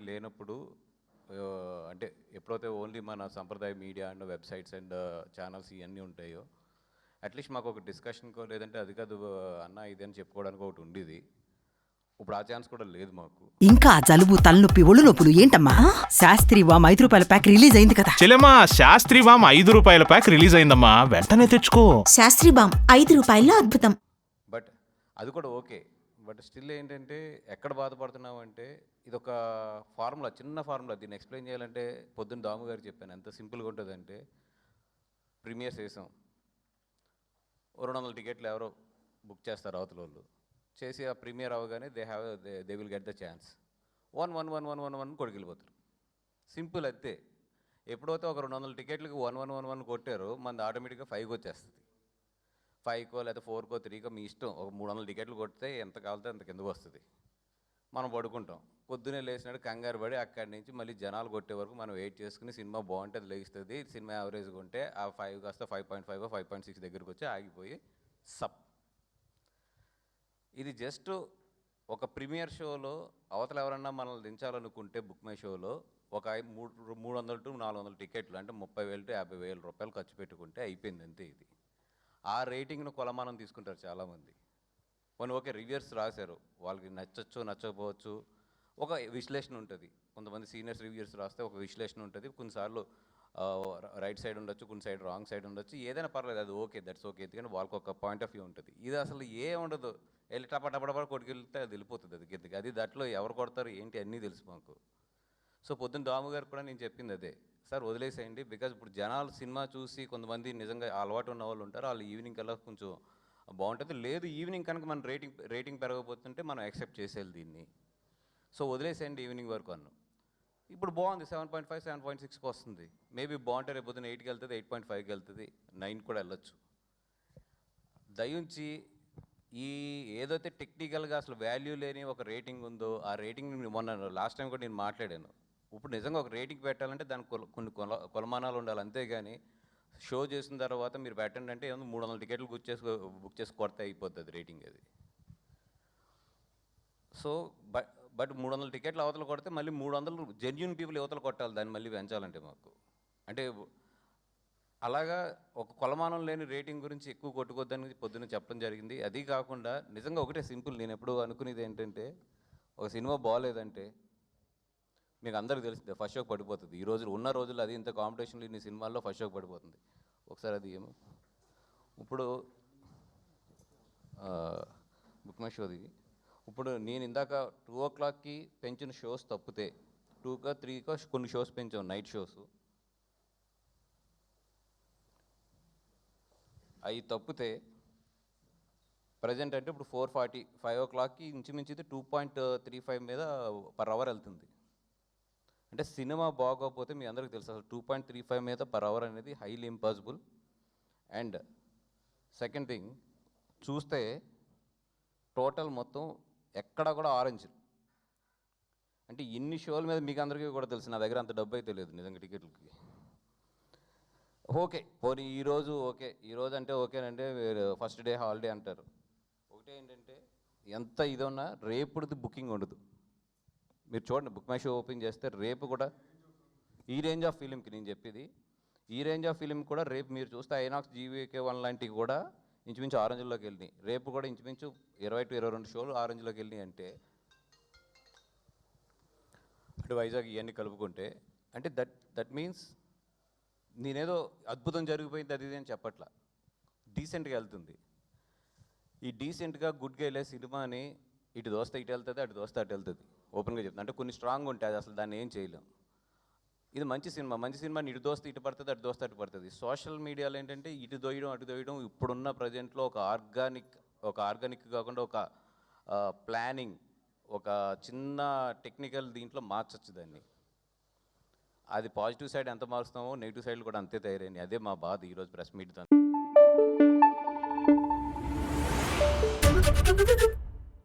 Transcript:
లేనప్పుడు అంటే ఎప్పుడైతే ఓన్లీ మన సంప్రదాయ media and websites and channels ఇవన్నీ ఉంటాయో అట్లీస్ట్ మాకు ఒక డిస్కషన్కో లేదంటే అది కాదు అన్న ఇది అని చెప్పుకోవడానికి ఒకటి ఉండేది. ఇప్పుడు ఆ ఛాన్స్ కూడా లేదు మాకు. ఇంకా జలుబు తలనొప్పి ఒళ్ళు నొప్పులు ఏంటమ్మా? శాస్త్రి వామ్ ఐదు రూపాయల ప్యాక్ రిలీజ్ అయింది కదా. చెల్లెమ్మా శాస్త్రి వామ్ ఐదు రూపాయల ప్యాక్ రిలీజ్ అయిందమ్మా. వెంటనే తెచ్చుకో. శాస్త్రి బామ్ ఐదు రూపాయల్లో అద్భుతం. బట్ అది కూడా ఓకే. బట్ స్టిల్ ఏంటంటే ఎక్కడ బాధపడుతున్నావు అంటే ఇది ఒక ఫార్ములా చిన్న ఫార్ములా. దీన్ని ఎక్స్ప్లెయిన్ చేయాలంటే పొద్దున్న దాము గారికి చెప్పాను. ఎంత సింపుల్గా ఉంటుందంటే ప్రీమియర్స్ వేసాం రెండు వందల టికెట్లు ఎవరో బుక్ చేస్తారు అవతల వాళ్ళు. చేసి ఆ ప్రీమియర్ అవగానే they have they will get the chance. One one one one one one కొడుకెళ్ళిపోతారు. Simple అంతే. ఎప్పుడైతే ఒక రెండు వందల టికెట్లకు వన్ వన్ వన్ వన్ కొట్టారో మన ఆటోమేటిక్గా ఫైవ్ వచ్చేస్తుంది. ఫైవ్కో లేదా ఫోర్కో త్రీకో మీ ఇష్టం. ఒక మూడు వందల టికెట్లు కొడితే ఎంత కావాలితే అంత కిందకు వస్తుంది. మనం పడుకుంటాం. పొద్దునే లేచినాడు కంగారు పడి అక్కడి నుంచి మళ్ళీ జనాలు కొట్టే వరకు మనం వెయిట్ చేసుకుని సినిమా బాగుంటుంది లేస్తుంది సినిమా యావరేజ్గా ఉంటే ఆ ఫైవ్ కాస్త five point five five point six దగ్గరికి వచ్చి ఆగిపోయి సప్ ఇది జస్ట్ ఒక ప్రీమియర్ షోలో అవతల ఎవరన్నా మనల్ని దించాలనుకుంటే బుక్ మై షోలో ఒక మూడు మూడు వందలు టు నాలుగు వందల టికెట్లు అంటే ముప్పై వేలు టు యాభై వేల రూపాయలు ఖర్చు పెట్టుకుంటే అయిపోయింది అంతే ఇది. ఆ రేటింగ్ను కొలమానం తీసుకుంటారు చాలామంది. కొన్ని ఓకే రివ్యూర్స్ రాశారు వాళ్ళకి నచ్చచ్చు నచ్చకపోవచ్చు ఒక విశ్లేషణ ఉంటుంది. కొంతమంది సీనియర్స్ రివ్యూర్స్ రాస్తే ఒక విశ్లేషణ ఉంటుంది. కొన్నిసార్లు రైట్ సైడ్ ఉండొచ్చు కొన్ని సైడ్ రాంగ్ సైడ్ ఉండొచ్చు ఏదైనా పర్లేదు అది ఓకే దట్స్ ఓకే ఎందుకంటే వాళ్ళకి ఒక పాయింట్ ఆఫ్ వ్యూ ఉంటుంది. ఇది అసలు ఏ ఉండదు. వెళ్ళి టప టపడపడ కొట్టుకెళ్తే అది వెళ్ళిపోతుంది అది కిందకి. అది దాంట్లో ఎవరు కొడతారు ఏంటి అన్నీ తెలుసు మాకు. సో పొద్దున్న దాము గారు కూడా నేను చెప్పింది అదే. సార్ వదిలేసేయండి. బికాజ్ ఇప్పుడు జనాలు సినిమా చూసి కొంతమంది నిజంగా అలవాటు ఉన్న వాళ్ళు ఉంటారు. వాళ్ళు ఈవినింగ్ కల్లా కొంచెం బాగుంటుంది. లేదు ఈవినింగ్ కనుక మన రేటింగ్ రేటింగ్ పెరగకపోతుంటే మనం యాక్సెప్ట్ చేసేయాలి దీన్ని. సో వదిలేసేయండి ఈవినింగ్ వరకు అన్ను. ఇప్పుడు బాగుంది. Seven point five seven point సిక్స్కి వస్తుంది. మేబీ బాగుంటే రేపు పొద్దున్న ఎయిట్కి వెళ్తుంది ఎయిట్ పాయింట్ ఫైవ్కి వెళ్తుంది నైన్ కూడా వెళ్ళొచ్చు. దయించి ఈ ఏదైతే టెక్నికల్గా అసలు వాల్యూ లేని ఒక రేటింగ్ ఉందో ఆ రేటింగ్ మొన్న లాస్ట్ టైం కూడా నేను మాట్లాడాను. ఇప్పుడు నిజంగా ఒక రేటింగ్ పెట్టాలంటే దానికి కొన్ని కొల కొలమానాలు ఉండాలి. అంతేగాని షో చేసిన తర్వాత మీరు పెట్టండి అంటే ఏమో మూడు వందల టికెట్లు బుక్ చేసుకో బుక్ చేసి కొడితే అయిపోతుంది రేటింగ్ అది. సో బట్ బట్ మూడు వందల టికెట్లు అవతల కొడితే మళ్ళీ మూడు వందలు జెన్యున్ పీపుల్ యువతలు కొట్టాలి. దాన్ని మళ్ళీ పెంచాలంటే మాకు. అంటే అలాగా ఒక కొలమానం లేని రేటింగ్ గురించి ఎక్కువ కొట్టుకోద్దని పొద్దున్న చెప్పడం జరిగింది. అది కాకుండా నిజంగా ఒకటే సింపుల్. నేను ఎప్పుడు అనుకునేది ఏంటంటే ఒక సినిమా బాగాలేదంటే మీకు అందరికీ తెలిసిందే ఫస్ట్ షోకి పడిపోతుంది. ఈ రోజులు ఉన్న రోజుల్లో అది ఇంత కాంపిటీషన్లు ఇన్ని సినిమాల్లో ఫస్ట్ షోకి పడిపోతుంది. ఒకసారి అది ఏమో. ఇప్పుడు బుక్ మై షోది ఇప్పుడు నేను ఇందాక టూ ఓ క్లాక్కి పెంచిన షోస్ తప్పితే టూకో త్రీకో కొన్ని షోస్ పెంచాం నైట్ షోస్ అవి తప్పితే ప్రజెంట్ అంటే ఇప్పుడు ఫోర్ ఫార్టీ ఫైవ్ ఓ క్లాక్కి ఇంచుమించు టూ పాయింట్ త్రీ ఫైవ్ మీద పర్ అవర్ వెళ్తుంది. అంటే సినిమా బాగోకపోతే మీ అందరికీ తెలుసు అసలు టూ పాయింట్ త్రీ ఫైవ్ మీద పర్ అవర్ అనేది highly impossible and second thing చూస్తే టోటల్ మొత్తం ఎక్కడ కూడా ఆరెంజ్ అంటే ఇన్ని షోల మీద మీకు అందరికీ కూడా తెలుసు నా దగ్గర అంత డబ్బు అయితే లేదు నిజంగా టికెట్లకి. ఓకే పోనీ ఈరోజు ఓకే ఈరోజు అంటే ఓకేనంటే ఫస్ట్ డే హాలిడే అంటారు. ఒకటే ఏంటంటే ఎంత ఇది ఉన్నా రేపుడిది బుకింగ్ ఉండదు. మీరు చూడండి బుక్ మై షో ఓపెన్ చేస్తే రేపు కూడా ఈ రేంజ్ ఆఫ్ ఫిలింకి నేను చెప్పేది. ఈ రేంజ్ ఆఫ్ ఫిలిం కూడా రేపు మీరు చూస్తే ఐనాక్స్ జీవీకే వన్ లాంటివి కూడా ఇంచుమించు ఆరెంజ్లోకి వెళ్ళినాయి. రేపు కూడా ఇంచుమించు ఇరవై టు ఇరవై రెండు షోలు ఆరెంజ్లోకి వెళ్ళినాయి అంటే అటు వైజాగ్ ఇవన్నీ కలుపుకుంటే అంటే దట్ దట్ మీన్స్ నేనేదో అద్భుతం జరిగిపోయింది అది ఇది అని చెప్పట్లా. డీసెంట్గా వెళ్తుంది. ఈ డీసెంట్గా గుడ్గా వెళ్ళే సినిమాని ఇటు దోస్తే ఇటు వెళ్తుంది అటు దోస్తే అటు వెళ్తుంది. ఓపెన్గా చెప్తాను అంటే కొన్ని స్ట్రాంగ్ ఉంటాయి అది అసలు దాన్ని ఏం చేయలేం. ఇది మంచి సినిమా. మంచి సినిమా ఇటు దోస్తే ఇటు పడుతుంది అటు దోస్తే అటు పడుతుంది. సోషల్ మీడియాలో ఏంటంటే ఇటు దోయడం అటు దోయడం ఇప్పుడున్న ప్రజెంట్లో ఒక ఆర్గానిక్ ఒక ఆర్గానిక్ కాకుండా ఒక ప్లానింగ్ ఒక చిన్న టెక్నికల్ దీంట్లో మార్చచ్చు దాన్ని. అది పాజిటివ్ సైడ్ ఎంత మారుస్తామో నెగిటివ్ సైడ్ కూడా అంతే తయారైనాయి. అదే మా బాధ ఈరోజు ప్రెస్ మీట్